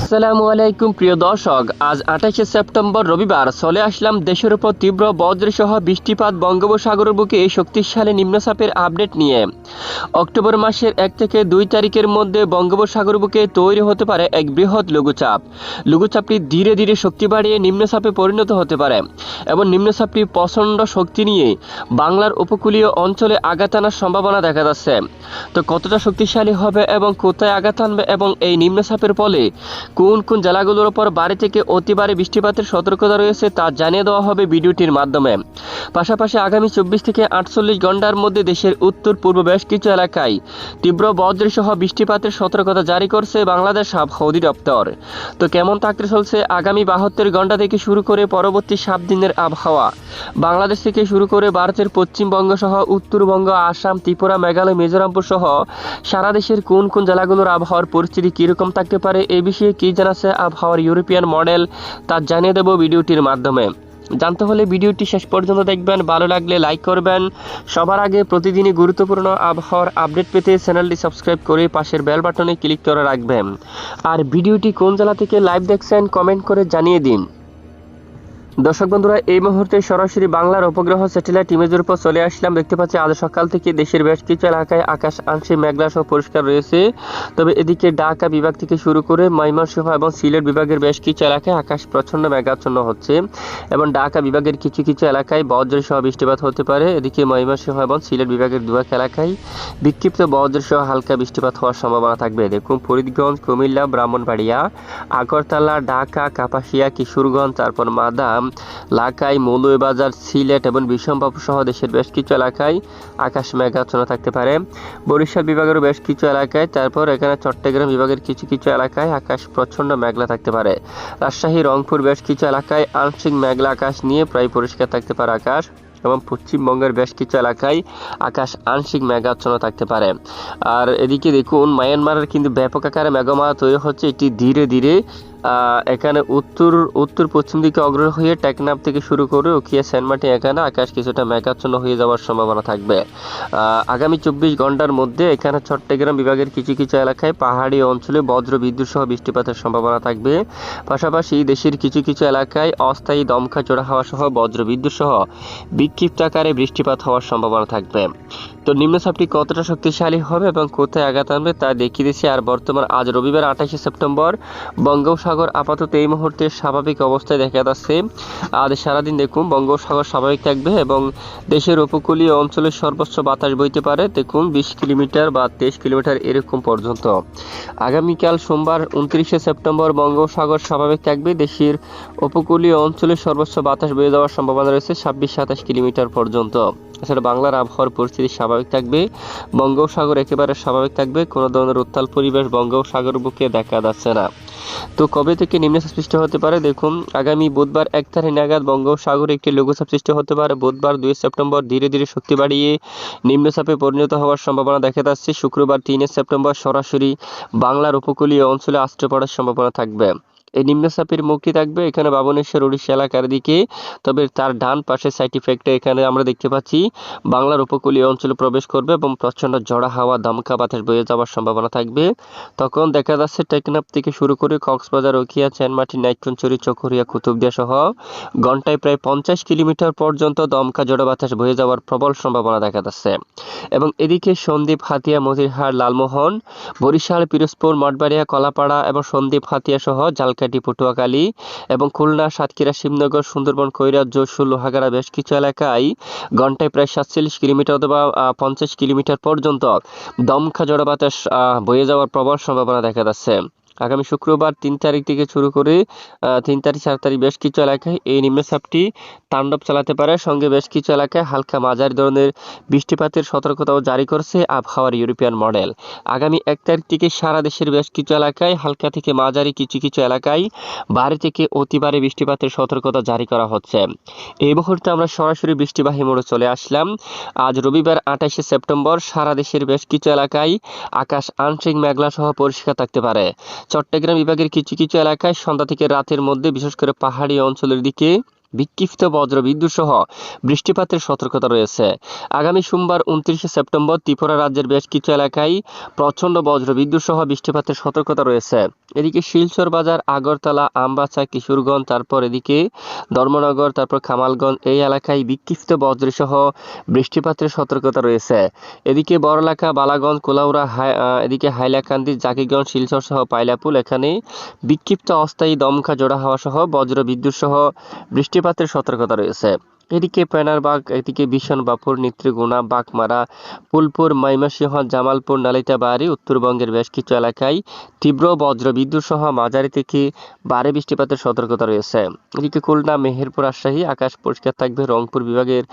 আসসালামু আলাইকুম, প্রিয় দর্শক। আজ আঠাশে সেপ্টেম্বর, রবিবার। চলে আসলাম দেশের উপর তীব্র বজ্রসহ বৃষ্টিপাত বঙ্গোপসাগরের বুকে শক্তিশালী নিম্নচাপের আপডেট নিয়ে। অক্টোবর মাসের এক থেকে দুই তারিখের মধ্যে বঙ্গোপসাগর বুকে তৈরি হতে পারে এক বৃহৎ লঘুচাপ। লঘুচাপটি ধীরে ধীরে শক্তি বাড়িয়ে নিম্নচাপে পরিণত হতে পারে। এবং নিম্নচাপটি প্রচণ্ড শক্তি নিয়ে বাংলার উপকূলীয় অঞ্চলে আঘাত আনার সম্ভাবনা দেখা যাচ্ছে। তো কতটা শক্তিশালী হবে এবং কোথায় আঘাত আনবে এবং এই নিম্নচাপের ফলে কোন কোন জেলাগুলোর উপর বাড়ি থেকে অতি ভারী বৃষ্টিপাতের সতর্কতা রয়েছে তা জানিয়ে দেওয়া হবে ভিডিওটির মাধ্যমে। পাশাপাশি আগামী চব্বিশ থেকে আটচল্লিশ ঘণ্টার মধ্যে দেশের উত্তর, পূর্ব বেশ কিছু এলাকায় তীব্র বজ্রসহ বৃষ্টিপাতের সতর্কতা জারি করছে বাংলাদেশ আবহাওয়া অধিদপ্তর তো কেমন থাকতে চলছে আগামী বাহাত্তর ঘণ্টা থেকে শুরু করে পরবর্তী সাত দিনের আবহাওয়া? বাংলাদেশ থেকে শুরু করে ভারতের পশ্চিমবঙ্গ সহ উত্তরবঙ্গ, আসাম, ত্রিপুরা, মেঘালয় মিজোরামপুর সহ সারা দেশের কোন কোন জেলাগুলোর আবহাওয়ার পরিস্থিতি কীরকম থাকতে পারে এ বিষয়ে কী জানাচ্ছে আবহাওয়ার ইউরোপিয়ান মডেল, তা জানিয়ে দেব ভিডিওটির মাধ্যমে। জানতে হলে ভিডিওটি শেষ পর্যন্ত দেখবেন, ভালো লাগলে লাইক করবেন। সবার আগে প্রতিদিনই গুরুত্বপূর্ণ আবহাওয়ার আপডেট পেতে চ্যানেলটি সাবস্ক্রাইব করে পাশের বেল বাটনে ক্লিক করে রাখবেন। আর ভিডিওটি কোন জেলা থেকে লাইভ দেখছেন, কমেন্ট করে জানিয়ে দিন। দর্শক বন্ধুরা, এই মুহূর্তে সরাসরি বাংলার উপগ্রহ স্যাটেলাইট ইমেজের উপর চলে আসলাম। দেখতে পাচ্ছি, আজ সকাল থেকে দেশের বেশ কিছু এলাকায় আকাশ আংশিক মেঘলা সহ পরিষ্কার রয়েছে। তবে এদিকে ঢাকা বিভাগ থেকে শুরু করে ময়মনসিংহ এবং সিলেট বিভাগের বেশ কিছু এলাকায় আকাশ প্রচণ্ড মেঘাচ্ছন্ন হচ্ছে এবং ঢাকা বিভাগের কিছু কিছু এলাকায় বজ্র সহ বৃষ্টিপাত হতে পারে। এদিকে ময়মনসিংহ এবং সিলেট বিভাগের দুয়াক এলাকায় বিক্ষিপ্ত বজ্র সহ হালকা বৃষ্টিপাত হওয়ার সম্ভাবনা থাকবে। দেখুন, ফরিদগঞ্জ, কুমিল্লা, ব্রাহ্মণবাড়িয়া, আগরতলা, ঢাকা, কাপাসিয়া, কিশোরগঞ্জ, তারপর মাদাম লাকাই, মৌলভীবাজার, সিলেট এবং বিষমবাবু সহ দেশের বেশ কিছু এলাকায় আকাশ মেঘাচ্ছন্ন থাকতে পারে। বরিশাল বিভাগের বেশ কিছু এলাকায়, তারপর এখানে চট্টগ্রাম বিভাগের কিছু কিছু এলাকায় আকাশ প্রচণ্ড মেঘলা থাকতে পারে। রাজশাহী, রংপুর বেশ কিছু এলাকায় আংশিক মেঘলা আকাশ নিয়ে প্রায় পরিষ্কার থাকতে পারে আকাশ এবং পশ্চিমবঙ্গের বেশ কিছু এলাকায় আকাশ আংশিক মেঘাচ্ছন্ন থাকতে পারে। আর এদিকে দেখুন, মায়ানমারের কিন্তু ব্যাপক আকারে মেঘমালা তৈরি হচ্ছে। এটি ধীরে ধীরে এখানে উত্তর উত্তর পশ্চিম দিকে অগ্রসর হয়ে টেকনাফ থেকে শুরু করে উখিয়া সেনমাটি এখানে আকাশ কিছুটা মেঘাচ্ছন্ন হয়ে যাওয়ার সম্ভাবনা থাকবে। আগামী চব্বিশ ঘণ্টার মধ্যে এখানে চট্টগ্রাম বিভাগের কিছু কিছু এলাকায় পাহাড়ি অঞ্চলে বজ্র বিদ্যুৎ সহ বৃষ্টিপাতের সম্ভাবনা থাকবে। পাশাপাশি দেশের কিছু কিছু এলাকায় অস্থায়ী দমকা চড়া হাওয়া সহ বজ্র বিদ্যুৎ সহ বিক্ষিপ্ত আকারে বৃষ্টিপাত হওয়ার সম্ভাবনা থাকবে। তো নিম্নচাপটি কতটা শক্তিশালী হবে এবং কোথায় আঘাত আনবে তা দেখিয়ে দিচ্ছি আর বর্তমান আজ রবিবার আঠাশে সেপ্টেম্বর, বঙ্গোপসাগর আপাতত এই মুহূর্তে স্বাভাবিক অবস্থায় দেখা যাচ্ছে। আজ সারাদিন দেখুন, বঙ্গোপসাগর স্বাভাবিক থাকবে এবং দেশের উপকূলীয় অঞ্চলে সর্বোচ্চ বাতাস বইতে পারে। দেখুন, বিশ কিলোমিটার বা তেইশ কিলোমিটার এরকম পর্যন্ত। আগামীকাল সোমবার উনত্রিশে সেপ্টেম্বর বঙ্গোপসাগর স্বাভাবিক থাকবে। দেশের উপকূলীয় অঞ্চলে সর্বোচ্চ বাতাস বয়ে যাওয়ার সম্ভাবনা রয়েছে ছাব্বিশ সাতাশ কিলোমিটার পর্যন্ত। এছাড়া বাংলার আবহাওয়ার পরিস্থিতি স্বাভাবিক থাকবে, বঙ্গোপসাগর একেবারে স্বাভাবিক থাকবে, কোনো ধরনের উত্তাল পরিবেশ বঙ্গোপসাগর বুকে দেখা যাচ্ছে না। তো কবে থেকে নিম্নচাপ সৃষ্টি হতে পারে? দেখুন, আগামী বুধবার এক তারিখ নাগাদ বঙ্গোপসাগরে একটি লঘুচাপ সৃষ্টি হতে পারে। বুধবার দুই সেপ্টেম্বর ধীরে ধীরে শক্তি বাড়িয়ে নিম্নচাপে পরিণত হওয়ার সম্ভাবনা দেখা যাচ্ছে। শুক্রবার তিনে সেপ্টেম্বর সরাসরি বাংলার উপকূলীয় অঞ্চলে আশ্রয় পড়ার সম্ভাবনা থাকবে। এই নিম্নচাপের মুক্তি থাকবে। এখানে বাবনেশ্বর উড়িষ্যা এলাকার দিকে, তবে তার ডান পাশে সাইড ইফেক্টে এখানে আমরা দেখতে পাচ্ছি, বাংলার উপকূলীয় অঞ্চলে প্রবেশ করবে এবং প্রচণ্ড ঝড়া, হাওয়া দমকা বাতাস বয়ে যাওয়ার সম্ভাবনা থাকবে। তখন দেখা যাচ্ছে টেকনাফ থেকে শুরু করে কক্সবাজার ওখিয়া চ্যানমাটি নাইট্রনচুরি চকরিয়া, কুতুবদিয়া সহ ঘন্টায় প্রায় পঞ্চাশ কিলোমিটার পর্যন্ত দমকা ঝড় বাতাস বয়ে যাওয়ার প্রবল সম্ভাবনা দেখা যাচ্ছে। এবং এদিকে সন্দ্বীপ হাতিয়া, মতিরহাট, লালমোহন, বরিশাল, পিরোজপুর, মঠবাড়িয়া, কলাপাড়া এবং সন্দ্বীপ হাতিয়া সহ জালকাটি পটুয়াখালী এবং খুলনা সাতক্ষীরা শিবনগর সুন্দরবন কৈরাত যশোর লোহাগাড়া বেশ কিছু এলাকায় ঘন্টায় প্রায় সাতচল্লিশ কিলোমিটার অথবা পঞ্চাশ কিলোমিটার পর্যন্ত দমকা আহ, বয়ে যাওয়ার প্রবল সম্ভাবনা দেখা যাচ্ছে। আগামী শুক্রবার তিন তারিখ থেকে শুরু করে তিন তারিখ, চার তারিখ বেশ কিছু এলাকায় এই নিম্নচাপটি তাণ্ডব চালাতে পারে। সঙ্গে বেশ কিছু এলাকায় হালকা মাঝারি ধরনের বৃষ্টিপাতের সতর্কতাও জারি করছে আবহাওয়ার ইউরোপিয়ান মডেল। আগামী এক তারিখ থেকে সারা দেশের বেশ কিছু এলাকায় হালকা থেকে মাঝারি কিছু কিছু এলাকায় ভারী থেকে অতি বৃষ্টিপাতের সতর্কতা জারি করা হচ্ছে। এই মুহূর্তে আমরা সরাসরি বৃষ্টিবাহী মোড়ে চলে আসলাম। আজ রবিবার আঠাশে সেপ্টেম্বর সারা দেশের বেশ কিছু এলাকায় আকাশ আংশিক মেঘলা সহ পরিষ্কার থাকতে পারে। চট্টগ্রাম বিভাগের কিছু কিছু এলাকায় সন্ধ্যা থেকে রাতের মধ্যে, বিশেষ করে পাহাড়ি অঞ্চলের দিকে বিক্ষিপ্ত বজ্রবিদ্যুৎ সহ বৃষ্টিপাতের সতর্কতা রয়েছে। আগামী সোমবার উনত্রিশে সেপ্টেম্বর ত্রিপুরা রাজ্যের বেশ কিছু এলাকায় প্রচণ্ড বজ্রবিদ্যুৎ সহ বৃষ্টিপাতের সতর্কতা রয়েছে। এদিকে শিলচর বাজার, আগরতলা, আমবাসা, কিশোরগঞ্জ, তারপর এদিকে ধর্মনগর, তারপর খামালগঞ্জ, এই এলাকায় বিক্ষিপ্ত বজ্রসহ বৃষ্টিপাতের সতর্কতা রয়েছে। এদিকে বড়লাখা, বালাগঞ্জ, কোলাউড়া এদিকে হাইলাকান্দি, জাকিগঞ্জ, শিলচর সহ পাইলাপুল এখানে বিক্ষিপ্ত অস্থায়ী দমকা জোড়া হাওয়া সহ বজ্র বিদ্যুৎ সহ বৃষ্টিপাতের সতর্কতা রয়েছে। এদিকে পেনারবাগ এদিকে ভীষণ বিশনবাপুর নেত্রীগুনা বাগমারা ফুলপুর মাইমাসিংহ, জামালপুর, নালিতাবাড়ি, উত্তরবঙ্গের বেশ কিছু এলাকায় তীব্র বজ্র বিদ্যুৎ সহ মাঝারি থেকে ভারী বৃষ্টিপাতের সতর্কতা রয়েছে। এদিকে খুলনা, মেহেরপুর, রাজশাহী, আকাশ পরিষ্কার থাকবে। রংপুর বিভাগের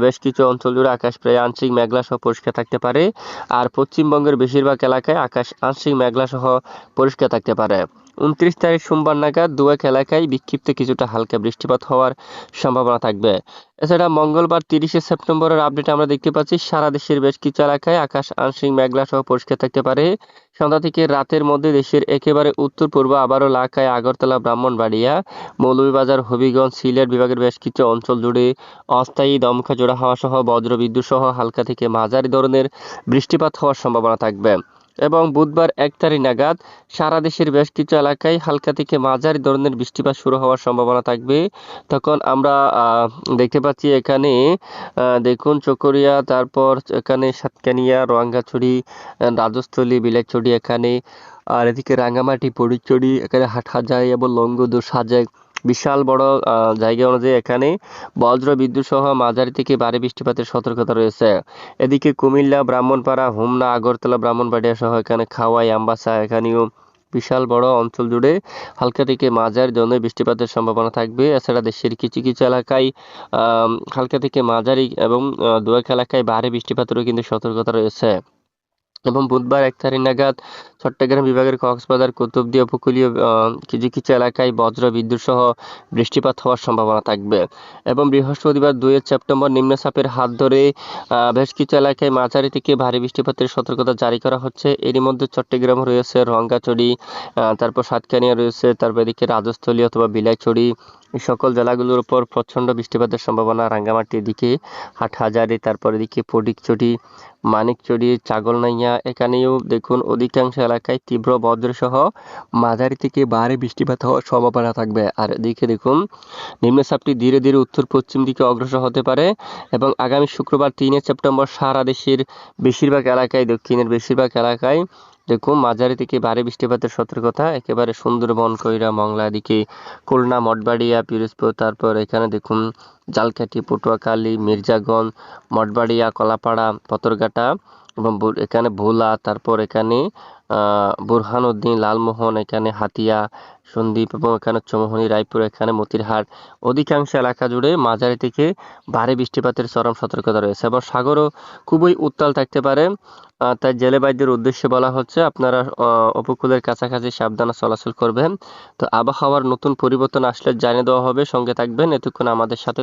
বেশ কিছু অঞ্চল জুড়ে আকাশ প্রায় আংশিক মেঘলা সহ পরিষ্কার থাকতে পারে। আর পশ্চিমবঙ্গের বেশিরভাগ এলাকায় আকাশ আংশিক মেঘলা সহ পরিষ্কার থাকতে পারে। উনত্রিশ তারিখ সোমবার নাগাদ দুয়েক এলাকায় বিক্ষিপ্ত কিছুটা হালকা বৃষ্টিপাত হওয়ার সম্ভাবনা থাকবে। এছাড়া মঙ্গলবার তিরিশে সেপ্টেম্বরের আপডেট আমরা দেখতে পাচ্ছি, সারা দেশের বেশ কিছু এলাকায় আকাশ আংশিক মেঘলা সহ পরিষ্কার থাকতে পারে। সন্ধ্যা থেকে রাতের মধ্যে দেশের একেবারে উত্তর পূর্ব আবারও এলাকায় আগরতলা, ব্রাহ্মণবাড়িয়া, মৌলভীবাজার, হবিগঞ্জ, সিলেট বিভাগের বেশ কিছু অঞ্চল জুড়ে অস্থায়ী দমকা জোড়া হাওয়া সহ বজ্রবিদ্যুৎ সহ হালকা থেকে মাঝারি ধরনের বৃষ্টিপাত হওয়ার সম্ভাবনা থাকবে। এবং বুধবার এক তারিখ নাগাদ সারা দেশের বেশ কিছু এলাকায় হালকা থেকে মাঝারি ধরনের বৃষ্টিপাত শুরু হওয়ার সম্ভাবনা থাকবে। তখন আমরা দেখতে পাচ্ছি এখানে দেখুন চকরিয়া, তারপর এখানে সাতকানিয়া রোয়াঙ্গাছড়ি রাজস্থলী বিলাইছড়ি এখানে, আর এদিকে রাঙ্গামাটি, পরিচড়ি, এখানে হাটহাজাই এবং লঙ্গদু সাজেক বিশাল বড় জায়গা অনুযায়ী এখানে বজ্র বিদ্যুৎ সহ মাঝারি থেকে ভারী বৃষ্টিপাতের সতর্কতা রয়েছে। এদিকে কুমিল্লা, ব্রাহ্মণপাড়া, হোমনা, আগরতলা, ব্রাহ্মণবাড়িয়া সহ এখানে খাওয়াই, আম্বাসা এখানেও বিশাল বড় অঞ্চল জুড়ে হালকা থেকে মাঝারি ধরনের বৃষ্টিপাতের সম্ভাবনা থাকবে। এছাড়া দেশের কিছু কিছু এলাকায় হালকা থেকে মাঝারি এবং দু এক এলাকায় ভারী বৃষ্টিপাতেরও কিন্তু সতর্কতা রয়েছে। এবং বুধবার এক তারিখ নাগাদ চট্টগ্রাম বিভাগের কক্সবাজার কুতুবদিয়া উপকূলীয় কিছু কিছু এলাকায় বজ্র, বিদ্যুৎ সহ বৃষ্টিপাত হওয়ার সম্ভাবনা থাকবে এবং বৃহস্পতিবার দুই সেপ্টেম্বর নিম্নচাপের হাত ধরে বেশ কিছু এলাকায় মাঝারি থেকে ভারী বৃষ্টিপাতের সতর্কতা জারি করা হচ্ছে। এরই মধ্যে চট্টগ্রাম রয়েছে রঙ্গাচড়ি তারপর সাতকানিয়া রয়েছে, তারপর এদিকে রাজস্থলী অথবা বিলাইছড়ি এই সকল জেলাগুলোর উপর প্রচণ্ড বৃষ্টিপাতের সম্ভাবনা। রাঙ্গামাটি এদিকে হাটহাজারি, তারপর এদিকে ফটিকচুরি মানিকচুরি চাগলনাইয়া, এখানেও দেখুন অধিকাংশ এলাকায় তীব্র বজ্রসহ মাঝারি থেকে ভারী বৃষ্টিপাত হওয়ার সম্ভাবনা থাকবে। আর এদিকে দেখুন, নিম্নচাপটি ধীরে ধীরে উত্তর পশ্চিম দিকে অগ্রসর হতে পারে এবং আগামী শুক্রবার তিনে সেপ্টেম্বর সারা দেশের বেশিরভাগ এলাকায়, দক্ষিণের বেশিরভাগ এলাকায় দেখুন, মাঝারি থেকে ভারী বৃষ্টিপাতের সতর্কতা, একেবারে সুন্দরবন, কইরা, মংলা দিকে খুলনা, মঠবাড়িয়া, পিরোজপুর, তারপর এখানে দেখুন জালকাঠি, পটুয়াখালী, মির্জাগঞ্জ, মঠবাড়িয়া, কলাপাড়া, পতরঘাটা এবং এখানে ভোলা, তারপর এখানে বুরহানুদ্দিন, লালমোহন, এখানে হাতিয়া সন্দ্বীপ এবং এখানে চৌমোহনী, রায়পুর, এখানে মতিরহাট। অধিকাংশ এলাকা জুড়ে মাঝারি থেকে ভারী বৃষ্টিপাতের চরম সতর্কতা রয়েছে এবং সাগরও খুবই উত্তাল থাকতে পারে। তাই জেলেবাইদের উদ্দেশ্যে বলা হচ্ছে, আপনারা উপকূলের কাছাকাছি সাবধানে চলাচল করবেন। তো আবহাওয়ার নতুন পরিবর্তন আসলে জানিয়ে দেওয়া হবে। সঙ্গে থাকবেন। এতক্ষণ আমাদের সাথে